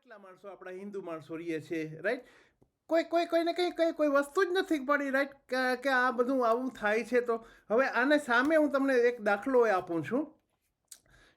કેટલા માણસો આપણા હિન્દુ માણસો રહીએ છે રાઈટ કોઈ કોઈ, કોઈને કંઈ કંઈ, કોઈ વસ્તુ જ નથી પડી રાઈટ કે આ બધું આવું થાય છે તો હવે આને સામે હું તમને એક દાખલો આપું છું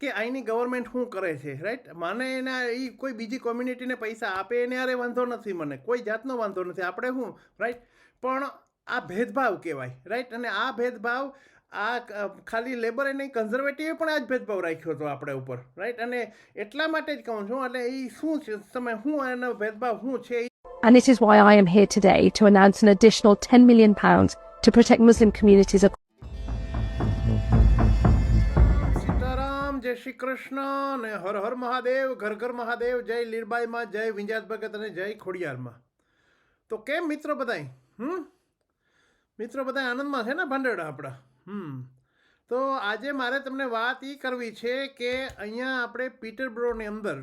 કે અહીંની ગવર્મેન્ટ શું કરે છે રાઈટ મને એના એ કોઈ બીજી કોમ્યુનિટીને પૈસા આપે એને, અરે વાંધો નથી મને, કોઈ જાતનો વાંધો નથી, આપણે શું રાઈટ પણ આ ભેદભાવ કહેવાય રાઈટ અને આ ભેદભાવ આ ખાલી લેબર અને કન્ઝર્વેટિવે પણ આ જ ભેદભાવ રાખ્યો હતો આપણે ઉપર રાઈટ અને એટલા માટે જ કહું છું એટલે એ શું છે? તમે શું એનો ભેદભાવ શું છે? And it is why I am here today to announce an additional £10 million to protect Muslim communities Sitaram જય શ્રી કૃષ્ણ અને હર હર મહાદેવ ઘર ઘર મહાદેવ જય લીરબાઈમાં જય વિંજાત ભગત અને જય ખોડિયારમાં. તો કેમ મિત્રો બધાય? હમ? મિત્રો બધા આનંદમાં છે ને ભાંડેડા આપણા? હમ. તો આજે મારે તમને વાત એ કરવી છે કે અહીંયા આપણે પીટર બ્રોની અંદર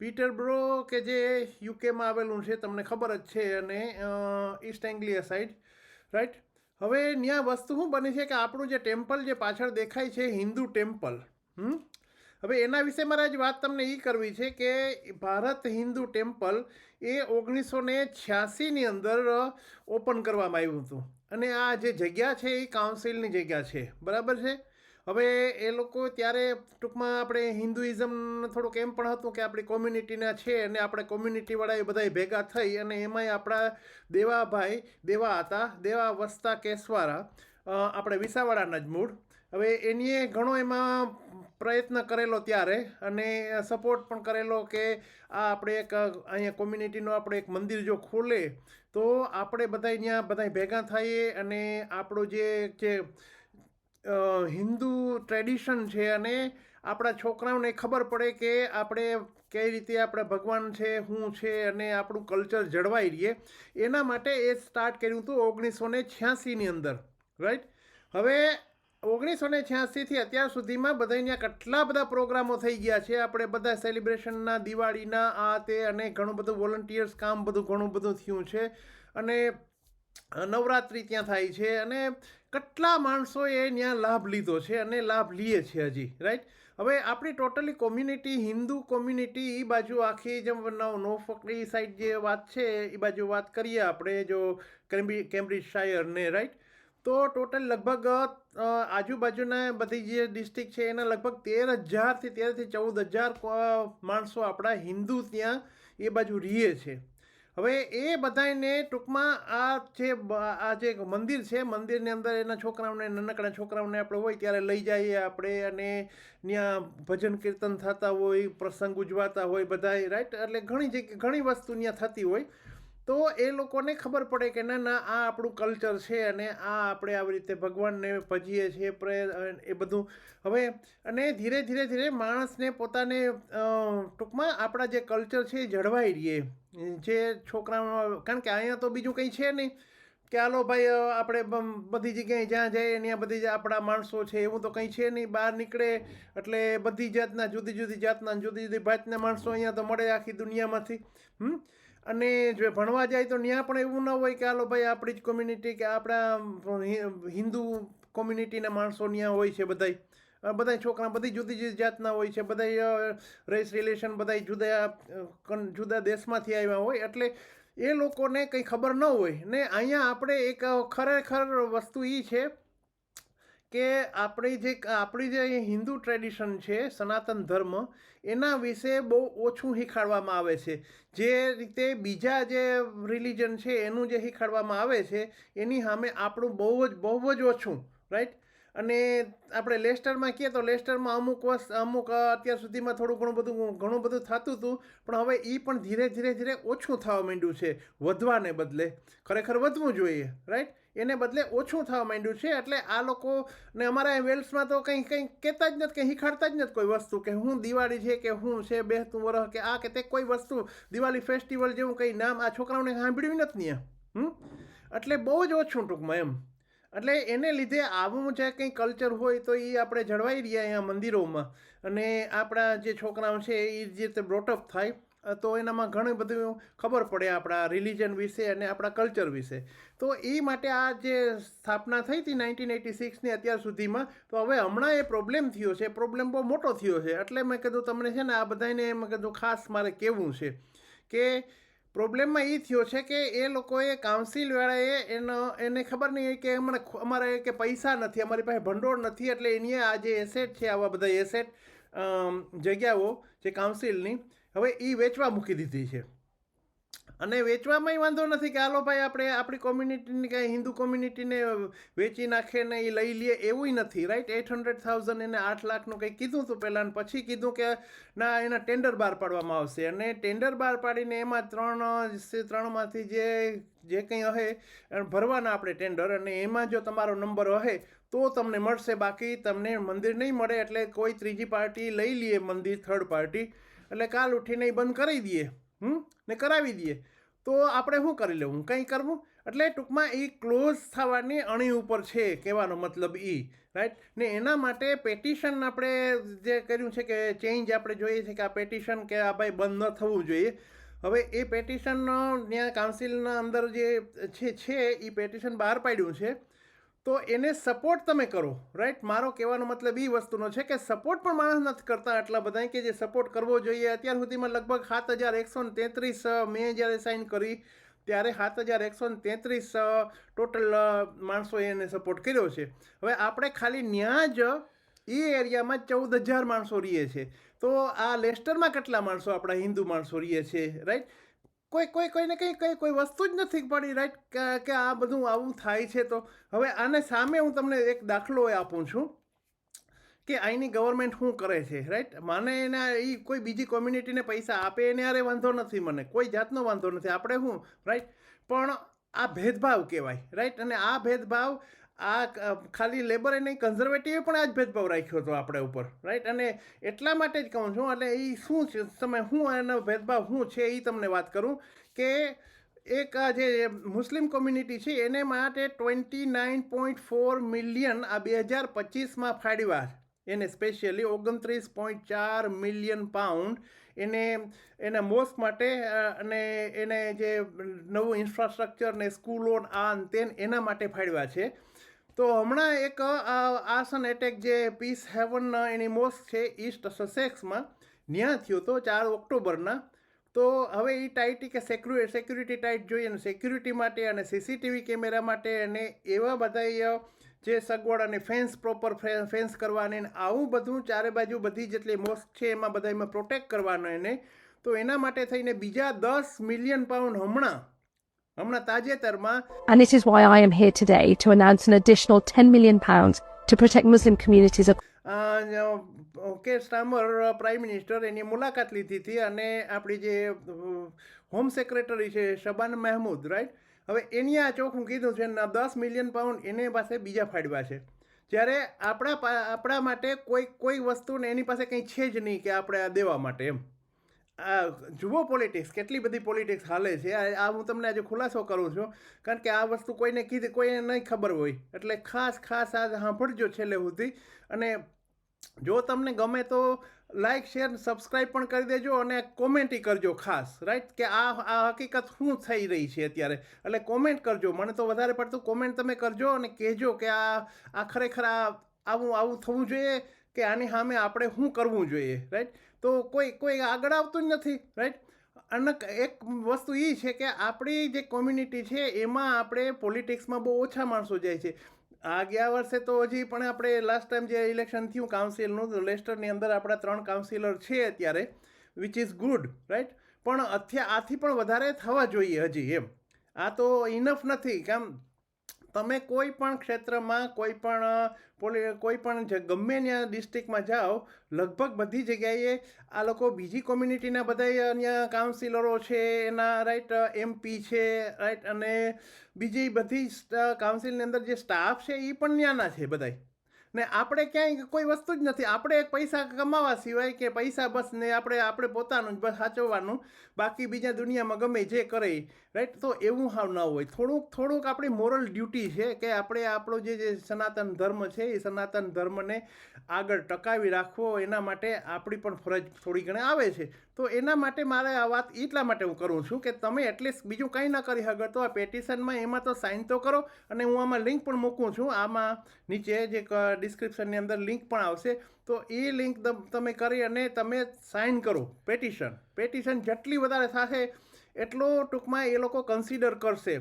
પીટર બ્રો કે જે યુકેમાં આવેલું છે, તમને ખબર જ છે અને ઈસ્ટ એંગ્લિયા સાઈડ, રાઈટ? હવે ત્યાં વસ્તુ શું બની છે કે આપણું જે ટેમ્પલ જે પાછળ દેખાય છે, હિન્દુ ટેમ્પલ, હમ? હવે એના વિશે મારે આજ વાત તમને એ કરવી છે કે ભારત હિન્દુ ટેમ્પલ એ ઓગણીસો ને છ્યાસીની અંદર ઓપન કરવામાં આવ્યું હતું. અને આ જે જગ્યા છે એ કાઉન્સિલની જગ્યા છે. બરાબર છે? હવે એ લોકો ત્યારે ટૂંકમાં આપણે હિન્દુઇઝમ થોડુંક એમ પણ હતું કે આપણી કોમ્યુનિટીના છે અને આપણે કોમ્યુનિટીવાળા એ બધા ભેગા થઈ અને એમાંય આપણા દેવાભાઈ, દેવા હતા, દેવા વસ્તા કેસવારા આપણે વિસાવાડાના જ મૂળ. હવે એનીએ ઘણો એમાં પ્રયત્ન કરેલો ત્યારે અને સપોર્ટ પણ કરેલો કે આ આપણે એક અહીંયા કોમ્યુનિટીનો આપણે એક મંદિર જો ખોલે, તો આપણે બધા અહીંયા બધા ભેગા થઈએ અને આપણું જે જે હિન્દુ ટ્રેડિશન છે અને આપણા છોકરાઓને ખબર પડે કે આપણે કઈ રીતે આપણે ભગવાન છે, હું છે અને આપણું કલ્ચર જળવાઈ રહીએ. એના માટે એ સ્ટાર્ટ કર્યું હતું ઓગણીસો ને છ્યાસીની અંદર રાઈટ હવે ઓગણીસો ને છ્યાસીથી અત્યાર સુધીમાં બધા અહીંયા કેટલા બધા પ્રોગ્રામો થઈ ગયા છે. આપણે બધા સેલિબ્રેશનના, દિવાળીના, આ તે અને ઘણું બધું વોલન્ટિયર્સ કામ બધું ઘણું બધું થયું છે. અને નવરાત્રિ ત્યાં થાય છે અને કેટલા માણસોએ ત્યાં લાભ લીધો છે અને લાભ લઈએ છે હજી રાઈટ હવે આપણી ટોટલી કોમ્યુનિટી, હિન્દુ કોમ્યુનિટી એ બાજુ આખી જેમ નોફકની સાઈડ જે વાત છે એ બાજુ વાત કરીએ આપણે, જો કેમ્બ્રિજ શાયરને રાઈટ તો ટોટલ લગભગ આજુબાજુના બધી જે ડિસ્ટ્રિક્ટ છે, એના લગભગ તેર હજારથી તેરથી ચૌદ હજાર માણસો આપણા હિન્દુ ત્યાં એ બાજુ રહીએ છે. હવે એ બધાને ટૂંકમાં આ જે આ જે મંદિર છે, મંદિરની અંદર એના છોકરાઓને, નાનકડા છોકરાઓને આપણે હોય ત્યારે લઈ જઈએ આપણે અને ત્યાં ભજન કીર્તન થતા હોય, પ્રસંગ ઉજવાતા હોય બધાય રાઈટ એટલે ઘણી જગ્યા, ઘણી વસ્તુ ત્યાં થતી હોય. તો એ લોકોને ખબર પડે કે ના ના, આ આપણું કલ્ચર છે અને આ આપણે આવી રીતે ભગવાનને ભજીએ છીએ, પ્રે, એ બધું. હવે, અને ધીરે ધીરે ધીરે માણસને પોતાને ટૂંકમાં આપણા જે કલ્ચર છે એ જળવાઈ રહીએ. જે છોકરાઓ કારણ કે અહીંયા તો બીજું કંઈ છે નહીં. કે હાલો ભાઈ આપણે બધી જગ્યાએ જ્યાં જઈએ ત્યાં બધી આપણા માણસો છે, એવું તો કંઈ છે નહીં. બહાર નીકળે એટલે બધી જાતના જુદી જુદી જાતના જુદી જુદી ભાતના માણસો અહીંયા તો મળે આખી દુનિયામાંથી. હમ? અને જો ભણવા જાય તો ત્યાં પણ એવું ન હોય કે, હાલો ભાઈ, આપણી જ કોમ્યુનિટી કે આપણા હિન્દુ કોમ્યુનિટીના માણસો ત્યાં હોય છે બધાય. બધા છોકરા બધી જુદી જુદી જાતના હોય છે બધા રેસ રિલેશન બધા જુદા જુદા દેશમાંથી આવ્યા હોય. એટલે એ લોકોને કંઈ ખબર ન હોય. ને અહીંયા આપણે એક ખરેખર વસ્તુ એ છે કે આપણી જે આપણી જે હિન્દુ ટ્રેડિશન છે, સનાતન ધર્મ, એના વિશે બહુ ઓછું શીખાડવામાં આવે છે. જે રીતે બીજા જે રિલિજન છે, એનું જે શીખાડવામાં આવે છે, એની સામે આપણું બહુ જ બહુ જ ઓછું રાઈટ અને આપણે લેસ્ટરમાં કહીએ તો લેસ્ટરમાં અમુક વસ્ત અમુક અત્યાર સુધીમાં થોડું ઘણું બધું ઘણું બધું થતું હતું, પણ હવે એ પણ ધીરે ધીરે ધીરે ઓછું થવા માંડ્યું છે, વધવાને બદલે. ખરેખર વધવું જોઈએ રાઈટ એને બદલે ઓછું થવા માંડ્યું છે. એટલે આ લોકો ને અમારા વેલ્સમાં તો કંઈ કંઈ કહેતા જ નથી, કંઈ શીખાડતા જ નથી કોઈ વસ્તુ કે હું દિવાળી છે કે હું છે બેસતું વરહ કે આ કે તે કોઈ વસ્તુ. દિવાળી ફેસ્ટિવલ જેવું કંઈ નામ આ છોકરાઓને સાંભળ્યું નથી હમ? એટલે બહુ જ ઓછું ટૂંકમાં એમ. એટલે એને લીધે આવું જે કંઈ કલ્ચર હોય તો એ આપણે જળવાઈ રહ્યા અહીંયા મંદિરોમાં. અને આપણા જે છોકરાઓ છે એ જે રીતે બ્રોટઅપ થાય તો એનામાં ઘણું બધું ખબર પડે આપણા રિલિજન વિશે અને આપણા કલ્ચર વિશે. તો એ માટે આ જે સ્થાપના થઈ હતી નાઇન્ટીન એટી સિક્સની અત્યાર સુધીમાં, તો હવે હમણાં એ પ્રોબ્લેમ થયો છે. પ્રોબ્લેમ બહુ મોટો થયો છે. એટલે મેં કીધું તમને છે ને આ બધાને મેં કીધું ખાસ મારે કહેવું છે કે પ્રોબ્લેમમાં એ થયો છે કે એ લોકોએ કાઉન્સિલવાળાએ એનો, એને ખબર નહીં કે અમને અમારે કે પૈસા નથી, અમારી પાસે ભંડોળ નથી એટલે એની આ જે એસેટ છે, આવા બધા એસેટ જગ્યાઓ જે કાઉન્સિલની હવે એ વેચવા મૂકી દીધી છે. અને વેચવામાંય વાંધો નથી કે હાલો ભાઈ આપણે આપણી કોમ્યુનિટીની કાંઈ હિન્દુ કોમ્યુનિટીને વેચી નાખે ને એ લઈ લઈએ એવું નથી રાઈટ એટ હંડ્રેડ થાઉઝન્ડ એને આઠ લાખનું કંઈક કીધું હતું પહેલાં પછી કીધું કે ના, એના ટેન્ડર બહાર પાડવામાં આવશે. અને ટેન્ડર બહાર પાડીને એમાં ત્રણ ત્રણમાંથી જે જે કંઈ એ ભરવાના આપણે ટેન્ડર અને એમાં જો તમારો નંબર હશે, તો તમને મળશે. બાકી તમને મંદિર નહીં મળે એટલે કોઈ ત્રીજી પાર્ટી લઈ લઈએ મંદિર થર્ડ પાર્ટી એટલે કાલ ઉઠીને એ બંધ કરી દઈએ, હમ? ને કરાવી દઈએ. તો આપણે શું કરી લેવું? કંઈ કરવું? એટલે ટૂંકમાં એ ક્લોઝ થવાની અણી ઉપર છે કહેવાનો મતલબ એ રાઈટ ને એના માટે પેટિશન આપણે જે કર્યું છે કે ચેન્જ આપણે જોઈએ છે કે આ પેટિશન કે આ ભાઈ બંધ ન થવું જોઈએ. હવે એ પેટિશન ત્યાં કાઉન્સિલના અંદર જે છે છે, એ પેટિશન બહાર પાડ્યું છે. તો એને સપોર્ટ તમે કરો રાઈટ મારો કહેવાનો મતલબ એ વસ્તુનો છે કે સપોર્ટ પણ માણસ નથી કરતા આટલા બધા કે જે સપોર્ટ કરવો જોઈએ. અત્યાર સુધીમાં લગભગ સાત હજાર એકસો ને તેત્રીસ મેં જ્યારે સાઇન કરી, ત્યારે સાત હજાર એકસો ને તેત્રીસ ટોટલ માણસોએ એને સપોર્ટ કર્યો છે. હવે આપણે ખાલી ન્યા જ એ એરિયામાં ચૌદ હજાર માણસો રહીએ છે. તો આ લેસ્ટરમાં કેટલા માણસો આપણા હિન્દુ માણસો રહીએ છે રાઈટ કોઈ કોઈ, કોઈને કંઈ કંઈ, કોઈ વસ્તુ જ નથી પડી રાઈટ કે આ બધું આવું થાય છે તો. હવે આને સામે હું તમને એક દાખલો આપું છું, કે અહીંની ગવર્મેન્ટ શું કરે છે રાઈટ મને એના એ કોઈ બીજી કોમ્યુનિટીને પૈસા આપે એને અરે વાંધો નથી મને. કોઈ જાતનો વાંધો નથી. આપણે શું રાઈટ પણ આ ભેદભાવ કહેવાય રાઈટ અને આ ભેદભાવ આ ખાલી લેબર નહીં કન્ઝર્વેટિવે પણ આ જ ભેદભાવ રાખ્યો હતો આપણે ઉપર રાઈટ અને એટલા માટે જ કહું છું, એટલે એ શું છે, તમે હું એનો ભેદભાવ શું છે એ તમને વાત કરું કે એક આ જે મુસ્લિમ કોમ્યુનિટી છે, એને માટે twenty nine point four million આ બે હજાર પચીસમાં ફાળવ્યા એને સ્પેશિયલી ઓગણત્રીસ પોઈન્ટ ચાર મિલિયન પાઉન્ડ એને, એના મોસ્ક માટે અને એને જે નવું ઇન્ફ્રાસ્ટ્રક્ચર ને સ્કૂલો આ તેન, એના માટે ફાળવ્યા છે. તો હમણાં એક આસન એટેક જે પીસ હેવન એની મોસ્ક છે, ઈસ્ટ સસેક્સમાં ત્યાં થયો તો ચાર ઓક્ટોબરના. તો હવે એ ટાઈટી કે સેક્યુ, સિક્યુરિટી ટાઈટ જોઈએ અને સિક્યુરિટી માટે અને સીસીટીવી કેમેરા માટે અને એવા બધા જે સગવડ અને ફેન્સ પ્રોપર ફેન્સ કરવાની ને આવું બધું ચારે બાજુ બધી જેટલી મોસ્ક છે એમાં બધા એમાં પ્રોટેક્ટ કરવાનો એને. તો એના માટે થઈને બીજા દસ મિલિયન પાઉન્ડ હમણાં હમણાં તાજેતરમાં And it is why I am here today to announce an additional £10 million to protect Muslim communities કે સ્ટામર પ્રાઇમ મિનિસ્ટર એની મુલાકાત લીધી હતી અને આપણી જે હોમ સેક્રેટરી છે શબાન મહેમૂદ રાઈટ હવે એની આ ચોખ્ખું કીધું છે ને દસ મિલિયન પાઉન્ડ એને પાસે બીજા ફાડવા છે. જ્યારે આપણા પા- આપણા માટે કોઈ કોઈ વસ્તુને એની પાસે કંઈ છે જ નહીં કે આપણે આ દેવા માટે એમ. આ જુઓ પોલિટિક્સ કેટલી બધી પોલિટિક્સ હાલે છે. આ હું તમને આજે ખુલાસો કરું છું, કારણ કે આ વસ્તુ કોઈને કીધી, કોઈને નહીં ખબર હોય. એટલે ખાસ ખાસ આ સાંભળજો છેલ્લે સુધી. અને જો તમને ગમે તો લાઇક શેર સબસ્ક્રાઈબ પણ કરી દેજો અને કોમેન્ટી કરજો ખાસ રાઈટ કે આ આ હકીકત શું થઈ રહી છે અત્યારે? એટલે કોમેન્ટ કરજો. મને તો વધારે પડતું કોમેન્ટ તમે કરજો અને કહેજો કે આ આ ખરેખર આ, આવું આવું થવું જોઈએ. કે આની સામે આપણે શું કરવું જોઈએ રાઈટ તો કોઈ કોઈ આગળ આવતું જ નથી રાઈટ અને એક વસ્તુ એ છે કે આપણી જે કોમ્યુનિટી છે, એમાં આપણે પોલિટિક્સમાં બહુ ઓછા માણસો જાય છે. આ ગયા વર્ષે તો હજી પણ આપણે લાસ્ટ ટાઈમ જે ઇલેક્શન થયું કાઉન્સિલનું લેસ્ટરની અંદર આપણા ત્રણ કાઉન્સિલર છે અત્યારે વિચ ઇઝ ગુડ રાઈટ પણ અત્યારે આથી પણ વધારે થવા જોઈએ હજી એમ. આ તો ઇનફ નથી, કેમ? તમે કોઈ પણ ક્ષેત્રમાં કોઈ પણ પોલી, કોઈ પણ ગમે ત્યાં ડિસ્ટ્રિક્ટમાં જાઓ, લગભગ બધી જગ્યાએ આ લોકો બીજી કોમ્યુનિટીના બધા અહીંયા કાઉન્સિલરો છે, એના રાઈટ એમપી છે રાઈટ અને બીજી બધી કાઉન્સિલની અંદર જે સ્ટાફ છે એ પણ ત્યાંના છે બધાય. ને આપણે ક્યાંય કોઈ વસ્તુ જ નથી. આપણે પૈસા કમાવા સિવાય કે પૈસા બસ ને આપણે આપણે પોતાનું જ બસ સાચવવાનું. બાકી બીજા દુનિયામાં ગમે જે કરે રાઈટ તો એવું હાવ ન હોય. થોડુંક થોડુંક આપણી મોરલ ડ્યુટી છે કે આપણે આપણો જે જે સનાતન ધર્મ છે એ સનાતન ધર્મને આગળ ટકાવી રાખવો એના માટે આપણી પણ ફરજ થોડી ઘણી આવે છે. તો એના માટે મારે આ વાત એટલા માટે હું કરું છું કે તમે એટલીસ્ટ બીજું કંઈ ના કરી શકો તો આ પેટિશનમાં એમાં તો સાઇન તો કરો અને હું આમાં લિંક પણ મૂકું છું. આમાં નીચે જે ડિસ્ક્રિપ્શનની અંદર લિંક પણ આવશે. તો એ લિંક તમે કરી અને તમે સાઇન કરો પેટિશન પેટિશન જેટલી વધારે થશે, એટલો ટૂંકમાં એ લોકો કન્સિડર કરશે.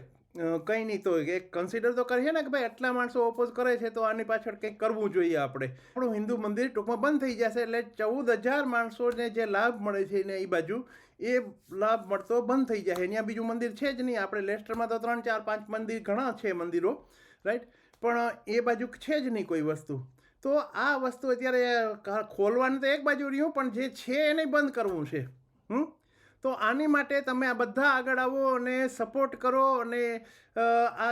કંઈ નહીં તો એક કન્સિડર તો કરીએ ને કે ભાઈ આટલા માણસો ઓપોઝ કરે છે તો આની પાછળ કંઈક કરવું જોઈએ આપણે. આપણું હિન્દુ મંદિર ટૂંકમાં બંધ થઈ જશે એટલે ચૌદ હજાર માણસોને જે લાભ મળે છે ને એ બાજુ, એ લાભ મળતો બંધ થઈ જાય. ત્યાં બીજું મંદિર છે જ નહીં. આપણે લેસ્ટરમાં તો ત્રણ, ચાર, પાંચ મંદિર ઘણા છે મંદિરો રાઈટ પણ એ બાજુ છે જ નહીં કોઈ વસ્તુ. તો આ વસ્તુ અત્યારે ખોલવાનું તો એક બાજુ રહ્યું, પણ જે છે એને બંધ કરવું છે. હમ? તો આની માટે તમે આ બધા આગળ આવો અને સપોર્ટ કરો અને આ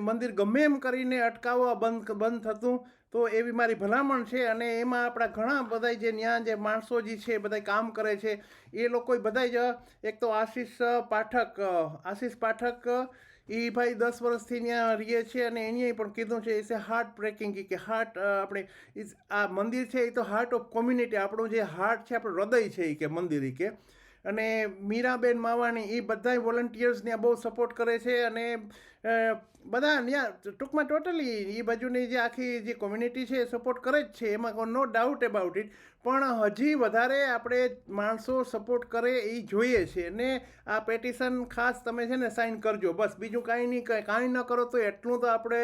મંદિર ગમે એમ કરીને અટકાવો બંધ બંધ થતું, તો એવી મારી ભલામણ છે અને એમાં આપણા ઘણા બધા જે ત્યાં જે માણસો જે છે બધા કામ કરે છે, એ લોકો બધા જ, એક તો આશીષ પાઠક આશીષ પાઠક એ ભાઈ દસ વર્ષથી ત્યાં રહીએ છીએ અને એની પણ કીધું છે એ હાર્ટ બ્રેકિંગ કે હાર્ટ આપણે આ મંદિર છે એ તો હાર્ટ ઓફ કોમ્યુનિટી આપણું જે હાર્ટ છે, આપણું હૃદય છે એ કે મંદિર એ કે. અને મીરાબેન માવાણી એ બધા વોલન્ટિયર્સ બહુ સપોર્ટ કરે છે અને બધા ત્યાં ટૂંકમાં ટોટલી એ બાજુની જે આખી જે કોમ્યુનિટી છે એ સપોર્ટ કરે જ છે, એમાં નો ડાઉટ એબાઉટ ઇટ પણ હજી વધારે આપણે માણસો સપોર્ટ કરે એ જોઈએ છે ને આ પેટિશન ખાસ તમે છે ને સાઇન કરજો. બસ બીજું કાંઈ નહીં, કાંઈ ન કરો તો એટલું તો આપણે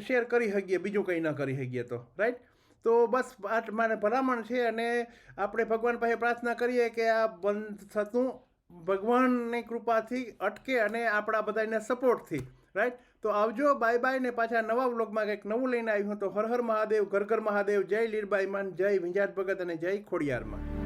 શેર કરી શકીએ, બીજું કંઈ ન કરી શકીએ તો રાઈટ તો બસ મારે ભલામણ છે અને આપણે ભગવાન પાસે પ્રાર્થના કરીએ કે આ બંધ થતું ભગવાનની કૃપાથી અટકે અને આપણા બધાને સપોર્ટથી રાઈટ તો આવજો બાય બાય ને પાછા નવા વ્લોગમાં કંઈક નવું લઈને આવ્યું તો હર હર મહાદેવ, ઘર ઘર મહાદેવ, જય લીરબાઈ માન, જય વિંજાત ભગત અને જય ખોડિયારમાં.